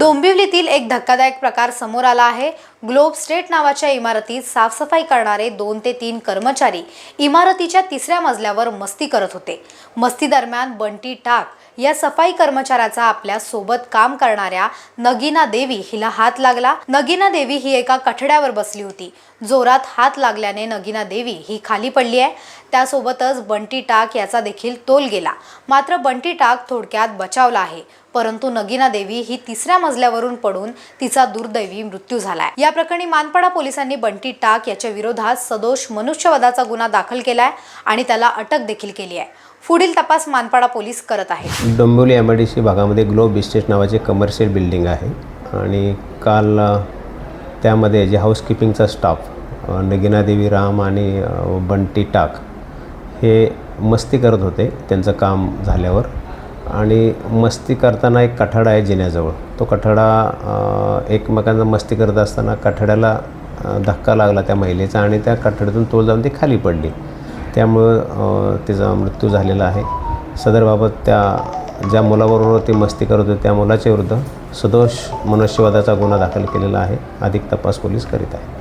डोंबिवलीतील एक धक्कादायक प्रकार समोर आला आहे. ग्लोब स्टेट नावाच्या इमारतीत साफसफाई करणारे दोन ते तीन कर्मचारी इमारतीच्या तिसऱ्या मजल्यावर मस्ती करत होते. मस्ती दरम्यान बंटी टाक या सफाई कर्मचाऱ्याचा आपल्यासोबत काम करणाऱ्या नगीना देवी हिला हात लागला. नगीना देवी ही एका कठड्यावर बसली होती. जोरात हात लागल्याने नगीना देवी ही खाली पडली आहे. त्यासोबतच बंटी टाक याचा देखील तोल गेला. मात्र बंटी टाक थोडक्यात बचावला आहे. परंतु नगीना देवी ही तिसऱ्या मजल्यावरून पडून तिचा दुर्दैवी मृत्यू झालाय. या प्रकरणी मानपाडा पोलिसांनी बंटी टाक याच्या विरोधात सदोष मनुष्यवधाचा गुन्हा दाखल केलाय आणि त्याला अटक देखील केली आहे. पुढील तपास मानपाडा पोलीस करत आहेत. Dombivli M I D C भागामध्ये ग्लोब इस्टेट नावाचे कमर्शियल बिल्डिंग आहे. आणि काल त्यामध्ये जे हाऊसकीपिंगचा स्टाफ नगिनादेवी राम आणि बंटी टाक हे मस्ती करत होते त्यांचं काम झाल्यावर. आणि मस्ती करताना एक कठाडा आहे जिन्याजवळ. तो कठडा एकमेकांना मस्ती करत असताना कठड्याला धक्का लागला त्या महिलेचा आणि त्या कठड्यातून तोल जाऊन ती खाली पडली. त्यामुळं तिचा मृत्यू झालेला आहे. सदरबाबत त्या ज्या मुलाबरोबर ती मस्ती करत होती त्या मुलाच्या विरुद्ध सदोष मनुष्यवादाचा गुन्हा दाखल केलेला आहे. अधिक तपास पोलीस करीत आहे